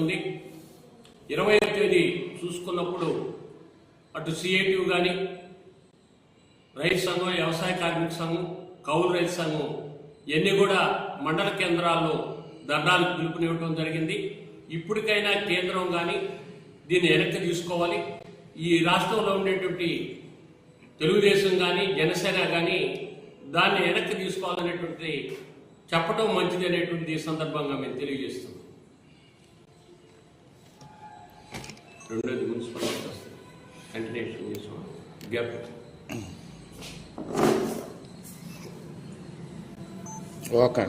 ఉంది ఇరవై తేదీ చూసుకున్నప్పుడు అటు సిఐటియు కానీ రైతు సంఘం వ్యవసాయ కార్మిక సంఘం కౌలు రైతు సంఘం ఇవన్నీ కూడా మండల కేంద్రాల్లో ధర్నాలు పిలుపునివ్వడం జరిగింది. ఇప్పటికైనా కేంద్రం కానీ దీన్ని వెనక్కి తీసుకోవాలి. ఈ రాష్ట్రంలో ఉండేటువంటి తెలుగుదేశం కానీ జనసేన కానీ దాన్ని వెనక్కి తీసుకోవాలనేటువంటి చెప్పడం మంచిది అనేటువంటి సందర్భంగా మేము తెలియజేస్తున్నాం. రెండోది మున్సిపల్ కంటిన్యూషన్ చేసాం గ్యాప్ ఓకే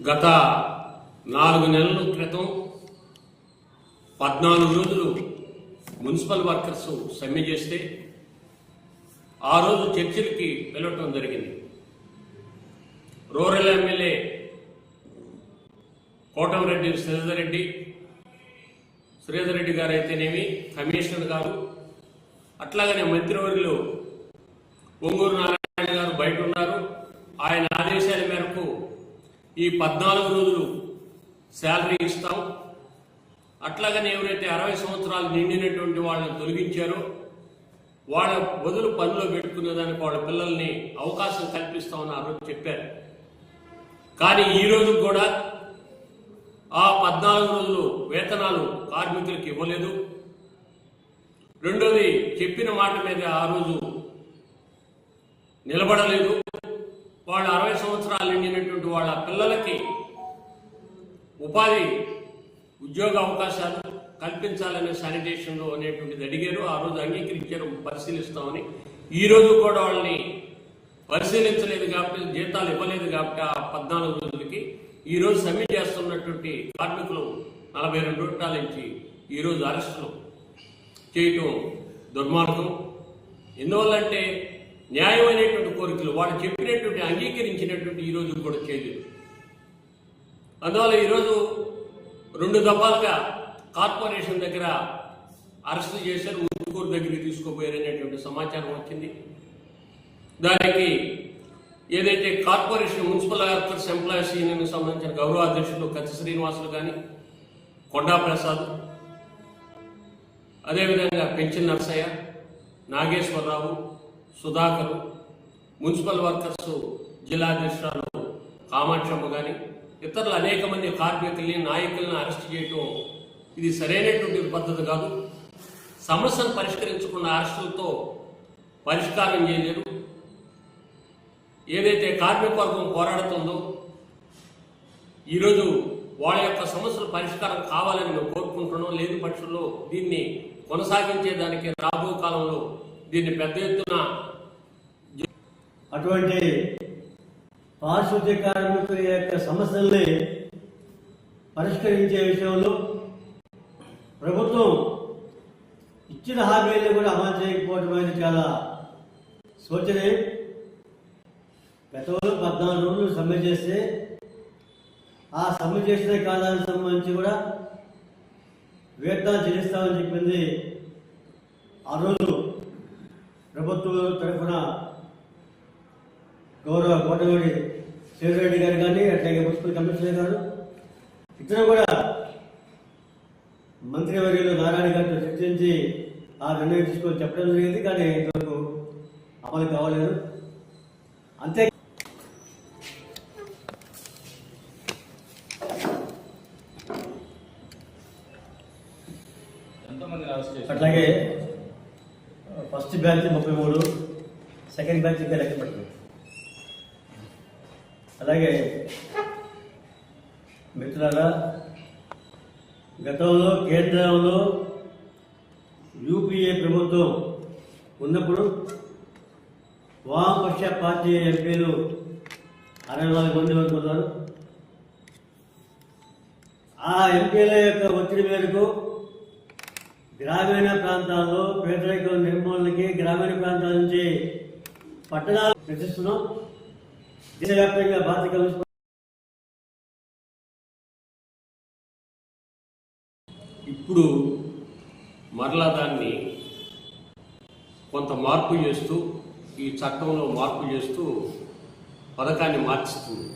గత నాలుగు నెలల క్రితం పద్నాలుగు రోజులు మున్సిపల్ వర్కర్స్ సమ్మె చేస్తే ఆ రోజు చర్చిలకి వెళ్ళటం జరిగింది. రూరల్ ఎమ్మెల్యే కోటంరెడ్డి శ్రీధర్ రెడ్డి శ్రీధర్ రెడ్డి గారు అయితేనేమి కమిషనర్ గారు అట్లాగనే మంత్రివర్యులు పొంగూరు నారాయణ గారు బయట ఉన్నారు ఆయన ఆదేశాల మేరకు ఈ పద్నాలుగు రోజులు శాలరీ ఇస్తాం. అట్లాగనే ఎవరైతే అరవై సంవత్సరాలు నిండినటువంటి వాళ్ళని తొలగించారో వాళ్ళ బదులు పనిలో పెట్టుకునే దానికి వాళ్ళ పిల్లల్ని అవకాశం కల్పిస్తామని ఆ రోజు చెప్పారు. కానీ ఈ రోజు కూడా ఆ పద్నాలుగు రోజులు వేతనాలు కార్మికులకు ఇవ్వలేదు. రెండోది చెప్పిన మాట మీద ఆ రోజు నిలబడలేదు. వాళ్ళ అరవై సంవత్సరాలు నిండినటువంటి వాళ్ళ పిల్లలకి ఉపాధి ఉద్యోగ అవకాశాలు కల్పించాలనే శానిటేషన్లో అనేటువంటిది అడిగారు. ఆ రోజు అంగీకరించారు. పరిశీలిస్తామని. ఈ రోజు కూడా వాళ్ళని పరిశీలించలేదు కాబట్టి జీతాలు ఇవ్వలేదు కాబట్టి ఆ పద్నాలుగు రోజులకి ఈరోజు సబ్మిట్ సమ్మె చేస్తున్నటువంటి కార్మికులు నలభై రెండు రూపాయల నుంచి ఈరోజు అరెస్టులు చేయటం దుర్మార్గం. ఎందువల్లంటే న్యాయమైనటువంటి కోరికలు వాళ్ళు చెప్పినటువంటి అంగీకరించినటువంటి ఈ రోజు కూడా చేయలేదు అందువల్ల ఈరోజు రెండు దఫాలుగా కార్పొరేషన్ దగ్గర అరెస్టు చేశారు ఉత్కూరు దగ్గరికి తీసుకుపోయారనేటువంటి సమాచారం వచ్చింది. దానికి ఏదైతే కార్పొరేషన్ మున్సిపల్ వర్కర్స్ ఎంప్లాయీస్ యూనియన్కి సంబంధించిన గౌరవ అధ్యక్షులు కత్తి శ్రీనివాసులు కానీ కొండా ప్రసాద్ అదేవిధంగా పెంచిన నర్సయ్య నాగేశ్వరరావు సుధాకర్ మున్సిపల్ వర్కర్స్ జిల్లా అధ్యక్షురాలు కామాక్షమ్మ కానీ ఇతరులు అనేక మంది కార్మికుల్ని నాయకులను అరెస్ట్ చేయటం ఇది సరైనటువంటి పద్ధతి కాదు. సమస్యను పరిష్కరించుకున్న అరెస్టులతో పరిష్కారం చేయలేరు. ఏదైతే కార్మిక వర్గం పోరాడుతుందో ఈరోజు వాళ్ళ యొక్క సమస్యల పరిష్కారం కావాలని మేము కోరుకుంటున్నాం. లేని పక్షంలో దీన్ని కొనసాగించేదానికి రాబో కాలంలో దీన్ని పెద్ద ఎత్తున అటువంటి పారిశుద్ధ్య కార్మికుల యొక్క సమస్యల్ని పరిష్కరించే విషయంలో ప్రభుత్వం ఇచ్చిన హామీలను కూడా అమలు చేయకపోవడం అనేది చాలా శోచనీయం. గతంలో పద్నాలుగు రోజులు సమ్మె చేస్తే ఆ సమ్మె చేసిన కాలానికి సంబంధించి కూడా వేతనాలు చెల్లిస్తామని చెప్పింది ఆ రోజు ప్రభుత్వం తరఫున గౌరవ కోటగోడి శ్రీరెడ్డి గారు కానీ అట్లాగే మున్సిపల్ కమిషనర్ గారు ఇతర కూడా మంత్రివర్యులు నారాయణ గారితో చర్చించి ఆ నిర్ణయం తీసుకొని చెప్పడం జరిగింది కానీ ఇంతవరకు అమలు కావలేదు. అంతే బ్యాంక్ ఇంకా లెక్క పెట్టదు అలాగే మిత్రులారా గతంలో కేంద్రంలో యూపీఏ ప్రభుత్వం ఉన్నప్పుడు వామపక్ష పార్టీ ఎంపీలు అరవై నాలుగు మంది వరకు ఉన్నారు ఆ ఎంపీల యొక్క ఒత్తిడి మేరకు గ్రామీణ ప్రాంతాల్లో పేదరిక నిర్మూలనకి గ్రామీణ ప్రాంతాల నుంచి పట్టణాలు రచిస్తున్నాం దేశవ్యాప్తంగా భారత కమ్యూనిస్ట్ ఇప్పుడు మరలా దాన్ని కొంత మార్పు చేస్తూ ఈ చట్టంలో మార్పు చేస్తూ పథకాన్ని మార్చుతుంది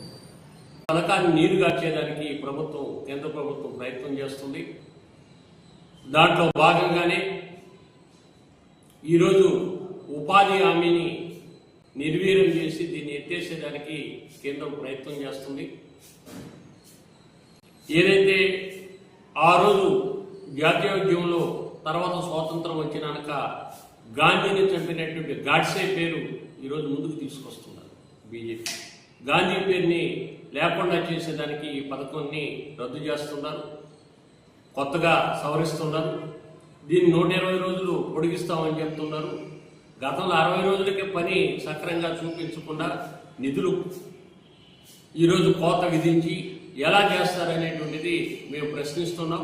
పథకాన్ని నీరుగార్చేదానికి ప్రభుత్వం కేంద్ర ప్రభుత్వం ప్రయత్నం చేస్తుంది. దాంట్లో భాగంగానే ఈరోజు ఉపాధి హామీని నిర్వీర్యం చేసి దీన్ని ఎత్తేసేదానికి కేంద్రం ప్రయత్నం చేస్తుంది. ఏదైతే ఆ రోజు జాతీయోద్యమంలో తర్వాత స్వాతంత్రం వచ్చినాక గాంధీని చంపినటువంటి గాడ్సే పేరు ఈరోజు ముందుకు తీసుకొస్తున్నారు బీజేపీ. గాంధీ పేరుని లేకుండా చేసేదానికి ఈ పథకాన్ని రద్దు చేస్తున్నారు. కొత్తగా సవరిస్తున్నారు. దీన్ని నూట ఇరవై రోజులు పొడిగిస్తామని చెప్తున్నారు. గతంలో అరవై రోజులకే పని సక్రంగా చూపించకుండా నిధులు ఈరోజు కోత విధించి ఎలా చేస్తారనేటువంటిది మేము ప్రశ్నిస్తున్నాం.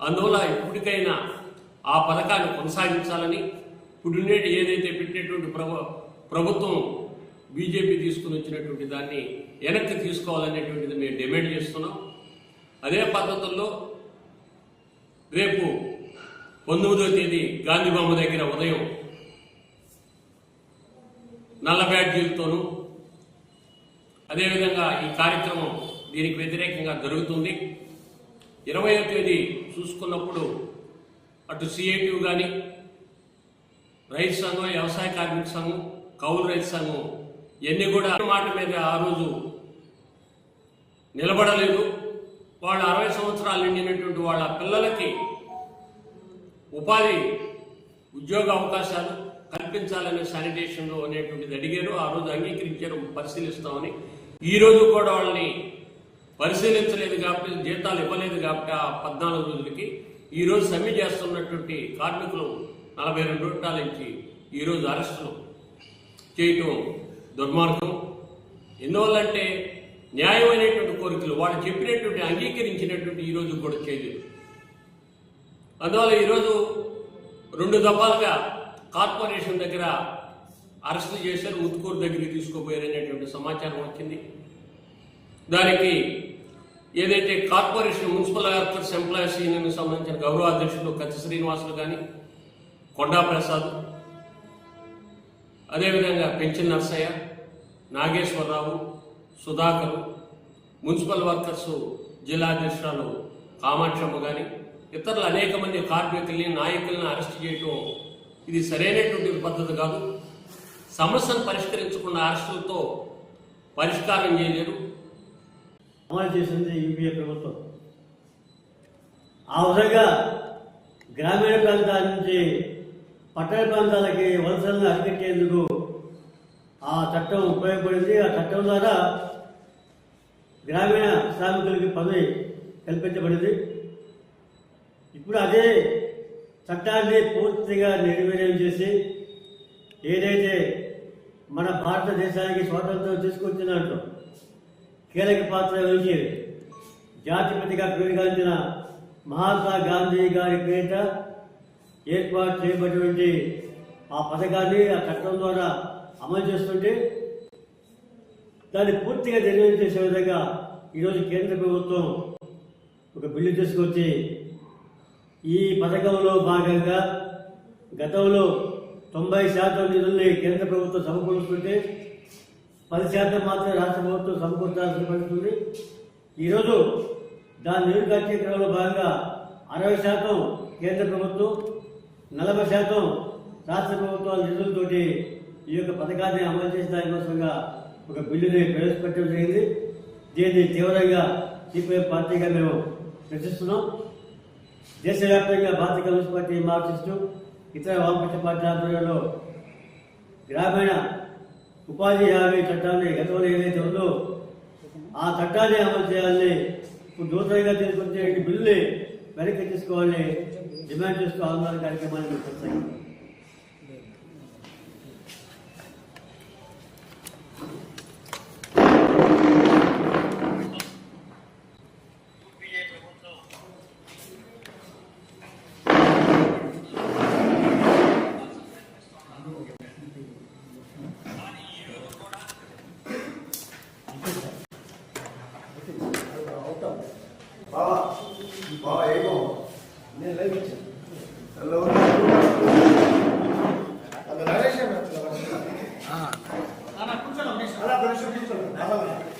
అందువల్ల ఇప్పటికైనా ఆ పథకాన్ని కొనసాగించాలని ఇప్పుడున్నటి ఏదైతే పెట్టినటువంటి ప్రభు ప్రభుత్వం బీజేపీ తీసుకుని వచ్చినటువంటి దాన్ని వెనక్కి తీసుకోవాలనేటువంటిది మేము డిమాండ్ చేస్తున్నాం. అదే పద్ధతుల్లో రేపు పంతొమ్మిదవ తేదీ గాంధీ బొమ్మ దగ్గర ఉదయం నల్ల బ్యాడ్జీలతోనూ అదేవిధంగా ఈ కార్యక్రమం దీనికి వ్యతిరేకంగా జరుగుతుంది. ఇరవయో తేదీ చూసుకున్నప్పుడు అటు సిఐటియు కానీ రైతు సంఘం వ్యవసాయ కార్మిక సంఘం కౌలు రైతు సంఘం ఇవన్నీ కూడా మాట మీద ఆ రోజు నిలబడలేదు. వాళ్ళు అరవై సంవత్సరాలు నిండినటువంటి వాళ్ళ పిల్లలకి ఉపాధి ఉద్యోగ అవకాశాలు కల్పించాలనే శానిటేషన్లో అనేటువంటిది అడిగారు. ఆ రోజు అంగీకరించారు. పరిశీలిస్తామని. ఈ రోజు కూడా వాళ్ళని పరిశీలించలేదు కాబట్టి జీతాలు ఇవ్వలేదు కాబట్టి ఆ పద్నాలుగు రోజులకి ఈ రోజు సమ్మె చేస్తున్నటువంటి కార్మికులు నలభై రెండు రోజుల నుంచి ఈ రోజు అరెస్టులు చేయటం దుర్మార్గం. ఎందువల్లంటే న్యాయమైనటువంటి కోరికలు వాళ్ళు చెప్పినటువంటి అంగీకరించినటువంటి ఈ రోజు కూడా చేయలేదు. అందువల్ల ఈరోజు రెండు దఫాలుగా కార్పొరేషన్ దగ్గర అరెస్టులు చేశారు ఉత్కూరు దగ్గరికి తీసుకుపోయారనేటువంటి సమాచారం వచ్చింది. దానికి ఏదైతే కార్పొరేషన్ మున్సిపల్ వర్కర్స్ ఎంప్లాయీస్ యూనియన్కి సంబంధించిన గౌరవ అధ్యక్షులు కత్తి శ్రీనివాసులు కానీ కొండా ప్రసాద్ అదేవిధంగా పెంచిన నర్సయ్య నాగేశ్వరరావు సుధాకర్ మున్సిపల్ వర్కర్స్ జిల్లా అధ్యక్షురాలు కామాక్షమ్మ కానీ ఇతరులు అనేక మంది కార్మికుల్ని నాయకుల్ని అరెస్ట్ చేయటం ఇది సరైనటువంటి పద్ధతి కాదు. సమస్యను పరిష్కరించుకున్న అరెస్టులతో పరిష్కారం చేయలేరు. అమలు చేసింది యూపీఏ ప్రభుత్వం. ఆ విధంగా గ్రామీణ ప్రాంతాల నుంచి పట్టణ ప్రాంతాలకి వలసలను అరికట్టేందుకు ఆ చట్టం ఉపయోగపడింది. ఆ చట్టం ద్వారా గ్రామీణ శ్రామికులకి పదవి కల్పించబడింది. ఇప్పుడు అదే చట్టాన్ని పూర్తిగా నిర్వీర్యం చేసి ఏదైతే మన భారతదేశానికి స్వాతంత్రం తీసుకొచ్చినట్టు కీలక పాత్ర వహించి జాతిపతిగా పేరుగాంచిన మహాత్మా గాంధీ గారి పేరిట ఏర్పాటు చేయబడినటువంటి ఆ పథకాన్ని ఆ చట్టం ద్వారా అమలు చేస్తుంటే దాన్ని పూర్తిగా నిర్వహించేసే విధంగా ఈరోజు కేంద్ర ప్రభుత్వం ఒక బిల్లు తీసుకొచ్చి ఈ పథకంలో భాగంగా గతంలో తొంభై శాతం నిధుల్ని కేంద్ర ప్రభుత్వం సమకూరుస్తుంటే పది శాతం మాత్రమే రాష్ట్ర ప్రభుత్వం సమకూర్చాల్సి పడుతుంది ఈరోజు దాని నిధులు కార్యక్రమంలో భాగంగా అరవై శాతం కేంద్ర ప్రభుత్వం నలభై శాతం రాష్ట్ర ప్రభుత్వాల నిధులతోటి ఈ యొక్క పథకాన్ని అమలు చేసిన దానికోసంగా ఒక బిల్లుని ప్రవేశపెట్టడం జరిగింది. దీన్ని తీవ్రంగా సిపిఐ పార్టీగా మేము ప్రశ్నిస్తున్నాం. దేశవ్యాప్తంగా భారతీయ కమ్యూనిస్ట్ పార్టీ మార్క్సిస్టు ఇతర వామపక్ష పార్టీ ఆధ్వర్యంలో గ్రామీణ ఉపాధి హామీ చట్టాన్ని గతంలో ఏదైతే ఉందో ఆ చట్టాన్ని అమలు చేయాలని ఇప్పుడు నూతనంగా తీసుకొచ్చే బిల్లు బిల్లుని వెనక్కి తీసుకోవాలని డిమాండ్ చేస్తూ ఆందోళన కార్యక్రమాన్ని మేము আপনারা শুধু